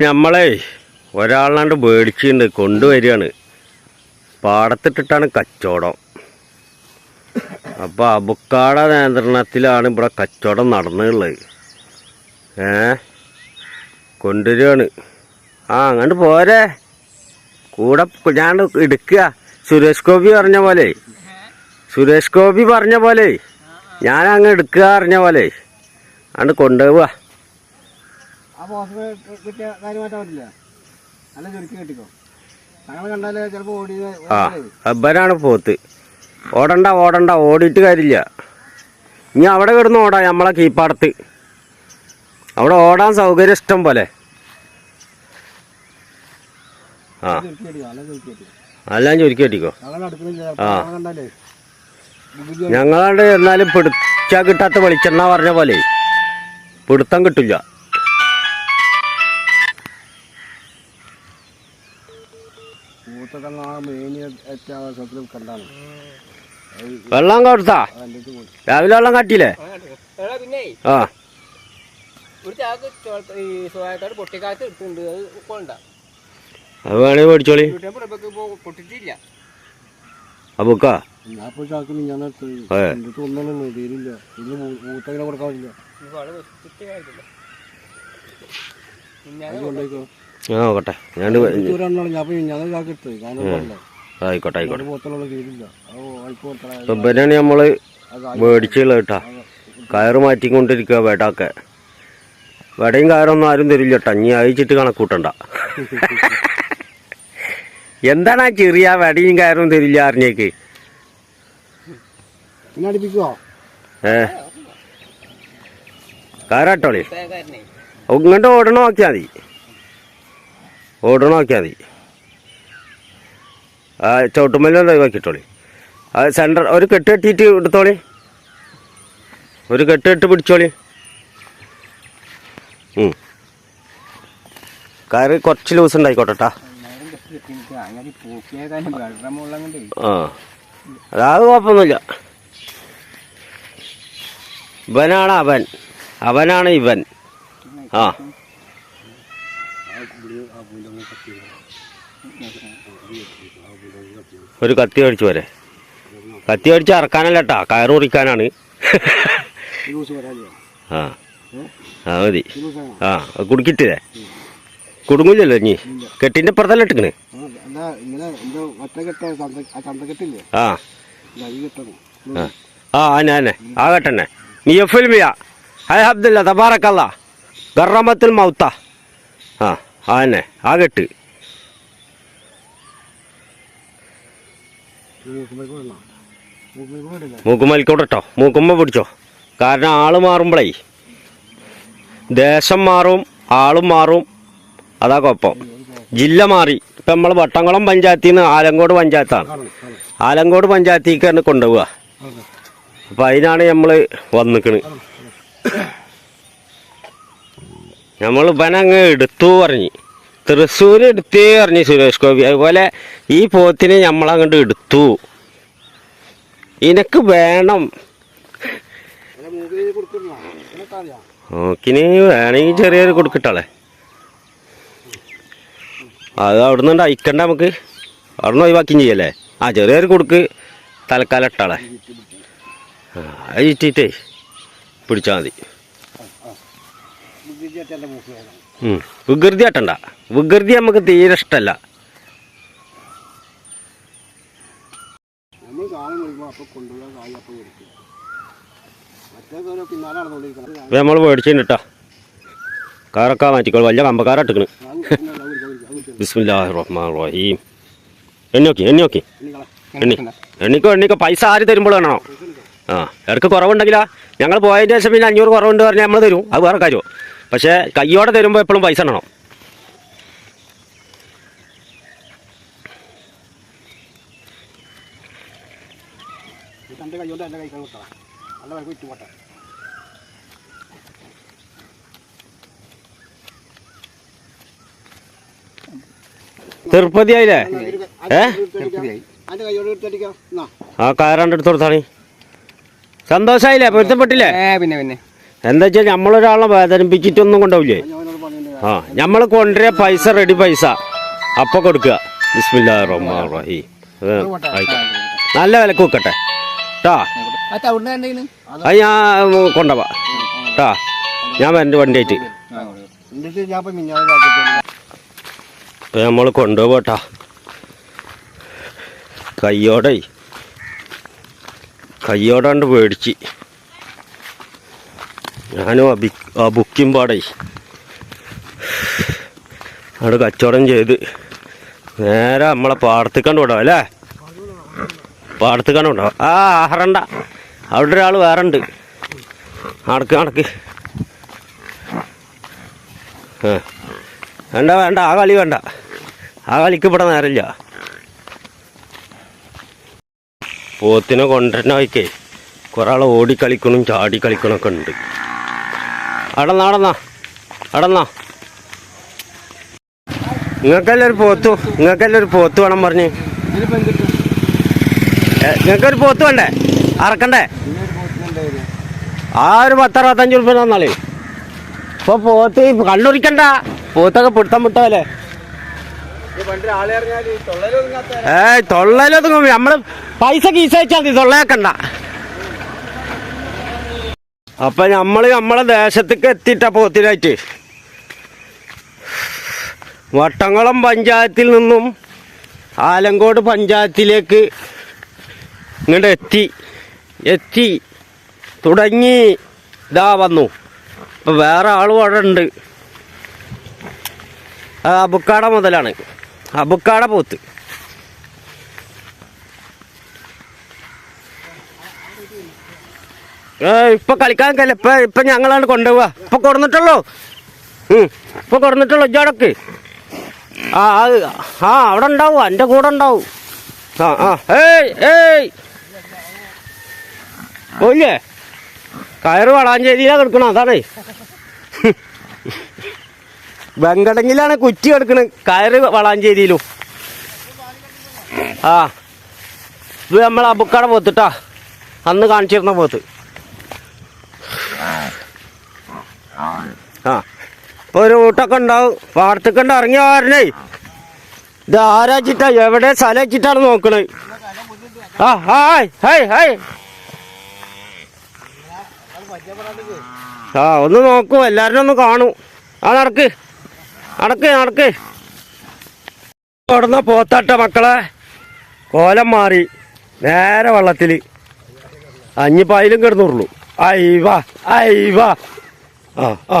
നമ്മളെ ഒരാളാണ്ട് മേടിച്ചിട്ടുണ്ട് കൊണ്ടുവരികയാണ്. പാടത്തിട്ടിട്ടാണ് കച്ചവടം. അപ്പോൾ അബുക്കാട നിയന്ത്രണത്തിലാണ് ഇവിടെ കച്ചവടം നടന്നുള്ളത് ഏ? കൊണ്ടുവരികയാണ്. ആ അങ്ങോട്ട് പോരെ. കൂടെ ഞാൻ എടുക്കുക. സുരേഷ് ഗോപി പറഞ്ഞ പോലെ. സുരേഷ് ഗോപി പറഞ്ഞ പോലെ. ഞാൻ അങ്ങ് എടുക്കുക പറഞ്ഞ പോലെ. അങ്ങോട്ട് കൊണ്ടുപോവുക ആ പോസ്റ്റ് കിട്ടിയ കാര്യം മാറ്റാൻ പറ്റില്ല. നല്ല ചുരുക്കി കെട്ടിക്കോ. ഞങ്ങൾ കണ്ടാൽ ചിലപ്പോ ഓടി ആ അബ്ബനാണ് പോത്ത്. ഓടണ്ട ഓടണ്ട ഓടിയിട്ട് കാര്യമില്ല. ഇനി അവിടെ കിടന്ന് ഓടാ നമ്മളെ കീപ്പാടത്ത്. അവിടെ ഓടാൻ സൗകര്യം ഇഷ്ടം പോലെ. ആ. എല്ലാം ചുരുക്കി കെട്ടിക്കോ ആ. ഞങ്ങളുടെ ഞങ്ങളാണ്ട് എന്നാലും പിടിച്ചാൽ കിട്ടാത്ത വെളിച്ചെണ്ണ പറഞ്ഞ പോലെ. പിടുത്തം കിട്ടില്ല. വെള്ളം കൊടുത്താ? രാവിലെ വെള്ളം കാട്ടിയില്ലേ? ആ ഒരു ചാക്ക് ചോള- ഈ സോയാക്കാട് പൊട്ടിക്കാലത്ത് ഇട്ടുണ്ട് അത് കൊണ്ട. അത് വേണേ മേടിച്ചോളി. ചാക്കിന് ഞാൻ. എന്നിട്ട് ഒന്നും തീരില്ല മൂത്തങ്ങനെ കൊടുക്കാൻ പറ്റില്ല ആ നോക്കട്ടെ. ഞാൻ ഞാൻ ഞാൻ ആയിക്കോട്ടെ ആയിക്കോട്ടെ. ഇവനാണ് നമ്മൾ മേടിച്ചുള്ള കേട്ടാ. കയറ് മാറ്റിക്കൊണ്ടിരിക്കുക വേടാക്കെ. വെടയും കയറൊന്നും ആരും തരില്ല കേട്ടാ. ഇനി അയച്ചിട്ട് കണക്കൂട്ടണ്ട. എന്താണ് ആ ചെറിയ വെടയും കയറും തരില്ല അറിഞ്ഞേക്ക്? ഏ? കയറാട്ടോളി. ഇങ്ങോട്ട് ഓടണ നോക്കിയാൽ മതി. ഓടണ നോക്കിയാൽ മതി. ആ ചവിട്ടുമല്ലോ നോക്കിയിട്ടോളി. ആ സെന്റർ ഒരു കെട്ട് കെട്ടിയിട്ട് എടുത്തോളി. ഒരു കെട്ട് കെട്ട് പിടിച്ചോളി. കയറി കുറച്ച് ലൂസ് ഉണ്ടായിക്കോട്ടെ ആ. അതാത് കുഴപ്പമൊന്നുമില്ല. ഇവനാണ് അവൻ. അവനാണ് ഇവൻ. ആ. ഒരു കത്തി മേടിച്ചു വരെ കത്തി മേടിച്ച് ഇറക്കാനല്ല കേട്ടാ കയറ് മുറിക്കാനാണ്. ആ. ആ മതി. ആ കുടുക്കിട്ടേ കുടുങ്ങില്ലല്ലോ ഇനി. കെട്ടിന്റെ പുറത്തല്ല ഇട്ടിക്കണ്? ആ. ആ. അത് ആ കെട്ടന്നെ. എഫ് ഫിലിമിയാ ഹൈ അബ്ദുല്ല തബാറക്കല്ല. ഗറമത്തുൽ മൗത്ത. ആ. ആ തന്നെ ആ കെട്ട്. മൂക്കുമ്മലിക്കോട്ടെ കേട്ടോ മൂക്കുമ്മ പിടിച്ചോ. കാരണം ആൾ മാറുമ്പോഴേ ദേശം മാറും ആളും മാറും അതാ കുഴപ്പം. ജില്ല മാറി. ഇപ്പം നമ്മൾ വട്ടംകുളം പഞ്ചായത്തിൽ നിന്ന് ആലങ്കോട് പഞ്ചായത്താണ്. ആലങ്കോട് പഞ്ചായത്തേക്കാണ് കൊണ്ടുപോവുക. അപ്പം അതിനാണ് നമ്മൾ വന്നിക്കണ്. നമ്മൾ ഇവനങ്ങ് എടുത്തു പറഞ്ഞ്. തൃശ്ശൂർ എടുത്തേ പറഞ്ഞു സുരേഷ് ഗോപി. അതുപോലെ ഈ പോത്തിനെ നമ്മളങ്ങോട്ട് എടുത്തു. ഇനക്ക് വേണം. നോക്കിന് വേണമെങ്കിൽ ചെറിയൊരു കൊടുക്കട്ടാളെ. അത് അവിടെ നിന്ന് അയക്കണ്ട നമുക്ക്. അവിടെ നിന്ന് ചെയ്യല്ലേ? ആ ചെറിയൊരു കൊടുക്ക് തൽക്കാലം ഇട്ടാളെ. അത് ഇട്ടിട്ടേ പിടിച്ചാൽ മതി ബുദ്ധിച്ചായിട്ട് എന്റെ മൂക്ക് വേണം ഉം. വികൃതി ആട്ടണ്ട. വികൃതി നമുക്ക് തീരെ ഇഷ്ടല്ല. നമ്മൾ മേടിച്ചിട്ടുണ്ട് കേട്ടോ കാറൊക്കെ മാറ്റിക്കോളൂ. വലിയ കമ്പക്കാര ഇട്ടിക്കണ്. ബിസ്മില്ലാഹി റഹ്മാൻ റഹീം എണ്ണി നോക്കി എണ്ണി നോക്കി. എണ്ണി. എണ്ണിക്കോ എണ്ണിക്കോ. പൈസ ആര് തരുമ്പോൾ വേണോ? ആ ഇടയ്ക്ക് കുറവുണ്ടെങ്കിലാ. ഞങ്ങൾ പോയതിന് ശേഷം പിന്നെ അഞ്ഞൂറ് കുറവുണ്ട് പറഞ്ഞാൽ നമ്മൾ തരും. അത് വേറെ കാര്യമോ പക്ഷേ കയ്യോടെ തരുമ്പോൾ എപ്പോഴും പൈസ ഇടണം തന്റെ കൈകൊണ്ട് എന്റെ നല്ല തിരുപ്പതി ആയില്ലേ ഏ? ആ കയറാണ്ട് എടുത്ത് കൊടുത്താണ് സന്തോഷമായില്ലേ പൊരുത്തപ്പെട്ടില്ലേ? പിന്നെ പിന്നെ. എന്താ വെച്ചാൽ നമ്മളൊരാളെ വേദനിപ്പിച്ചിട്ടൊന്നും പറഞ്ഞിട്ടുണ്ട് ആ നമ്മൾ കൊണ്ടുവരിക പൈസ റെഡി പൈസ. അപ്പൊ കൊടുക്കുക. ബിസ്മില്ലാ റഹ്മാൻ റഹീം. നല്ല വിലക്ക് വെക്കട്ടെ. ട്ടാ. അത് ഞാൻ കൊണ്ടുപോവാ. ട്ടാ. ഞാൻ വരണ്ട് വണ്ടിയായിട്ട്. ഇപ്പം നമ്മൾ കൊണ്ടുപോകട്ടാ കയ്യോടെ. കയ്യോടാണ്ട് പേടിച്ച്. ഞാനും ആ ബി ആ അവിടെ കച്ചവടം ചെയ്ത് നേരെ നമ്മളെ പാടത്തേക്കാണ്ട് വിടാം അല്ലേ? പാടത്തേക്കാണ്ട് വിടാം. ആ ആഹറണ്ട അവിടെ ഒരാൾ വേറെ ഉണ്ട് നടക്ക് നടക്ക് ആ. വേണ്ട വേണ്ട. ആ കളി വേണ്ട. ആ കളിക്ക് ഇവിടെ നേരമില്ല. പോത്തിനെ കൊണ്ടുവരണ വയ്ക്കേ കുറെ ആൾ ഓടിക്കളിക്കണം ചാടി കളിക്കണമൊക്കെ ഉണ്ട്. അടന്നാ അടന്നാ അടന്നാ. നിങ്ങൾക്കല്ലേ ഒരു പോത്തു നിങ്ങൾക്കല്ലേ ഒരു പോത്ത് വേണം പറഞ്ഞ്. നിങ്ങൾക്കൊരു പോത്ത് വേണ്ടേ? അറക്കണ്ടേ? ആ ഒരു പത്തറുപത്തഞ്ച് ഉറുപ്പ്യ തന്നാളേ. ഇപ്പൊ പോത്ത് കണ്ണുറിക്കണ്ട പോത്തൊക്കെ പിടുത്തം വിട്ടല്ലേ ഏയ് തൊള്ളലൊതുങ്ങും നമ്മൾ പൈസ കീസയച്ചാൽ മതി. തൊള്ളയാക്കണ്ട അപ്പൊ നമ്മൾ നമ്മളെ ദേശത്തേക്ക് എത്തിയിട്ട പോത്തിനായിട്ട്. വട്ടംകുളം പഞ്ചായത്തിൽ നിന്നും ആലങ്കോട് പഞ്ചായത്തിലേക്ക് ഇങ്ങോട്ട് എത്തി. എത്തി. തുടങ്ങി ഇതാ വന്നു. ഇപ്പൊ വേറെ ആളും അവിടെ ഉണ്ട്. അത് അബുക്കാട മുതലാണ്. അബുക്കാട പോത്ത്. ഇപ്പൊ കളിക്കാൻ കല്ല ഇപ്പൊ ഇപ്പൊ ഞങ്ങളാണ് കൊണ്ടുപോവാ. ഇപ്പൊ കൊടുന്നിട്ടുള്ളൂ. ഇപ്പൊ കൊടുന്നിട്ടുള്ളൂ ഇജാടക്ക് ആ അത് ആ അവിടെ ഉണ്ടാവും. എന്റെ കൂടെ ഉണ്ടാവും. ആ ആ. ഏയ് ഏയ്. ഓല്ലേ കയറ് വളാഞ്ചേരിയിലാ കിടക്കണം അതാണ്. വെങ്കടങ്ങിലാണ് കുറ്റി കിടക്കണ്. കയറ് വളാഞ്ചേരിയിലും ആ. ഇത് നമ്മൾ അബുക്കാട പോത്തിട്ടാ. അന്ന് കാണിച്ചിരുന്ന പോത്ത് ആ ഇപ്പൊ ഒരു ഊട്ടൊക്കെ ഉണ്ടാവും. പാടത്തേക്കണ്ട് ഇറങ്ങി വരണേ ഇത് ആരാച്ചിട്ടാ എവിടെ സ്ഥലം വെച്ചിട്ടാണ് നോക്കണത് ആ ഹായ് ഹായ് ഹായ്. ആ ഒന്ന് നോക്കൂ. എല്ലാവരും ഒന്ന് കാണൂ. ആ നടക്ക്. നടക്ക് നടക്ക്. തുടർന്ന പോത്തട്ട മക്കളെ. കോലം മാറി. നേരെ വെള്ളത്തിൽ അഞ്ഞിപ്പായിലും കിടന്നുള്ളൂ അയ്വാ അയ്വാ ആ ആ.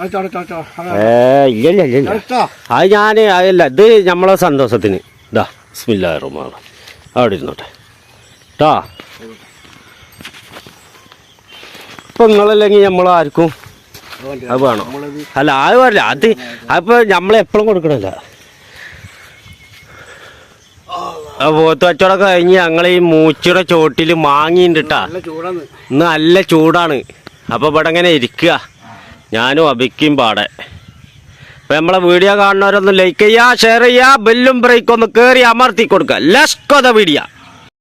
ഏ ഇല്ല ഇല്ല ഇല്ല ഇല്ല എടുത്തോ. അത് ഞാൻ അതല്ല ഇത് നമ്മളെ സന്തോഷത്തിന്. ഇതാ റഹീം. അവിടെ ഇരുന്നോട്ടെ. ട്ടാ ഇപ്പൊ നിങ്ങളല്ലെങ്കിൽ നമ്മളാർക്കും അത് വേണ്ട. അത് വേണം? അല്ല അത് പറയില്ല അത് അപ്പൊ നമ്മളെപ്പോഴും കൊടുക്കണല്ല. ആ പോത്ത് കച്ചവടമൊക്കെ കഴിഞ്ഞ് ഞങ്ങൾ ഈ മൂച്ചിയുടെ ചോട്ടിൽ മാങ്ങിണ്ടിട്ടാ ഇന്ന് നല്ല ചൂടാണ്. അപ്പൊ ഇവിടെ ഇങ്ങനെ ഇരിക്കുക. ഞാനും അഭിക്കും പാടെ. അപ്പൊ നമ്മളെ വീഡിയോ കാണുന്നവരൊന്നും ലൈക്ക് ചെയ്യുക ഷെയർ ചെയ്യുക ബെല്ലും ബ്രേക്കും ഒന്ന് കയറി അമർത്തി കൊടുക്കുക. Let's go the video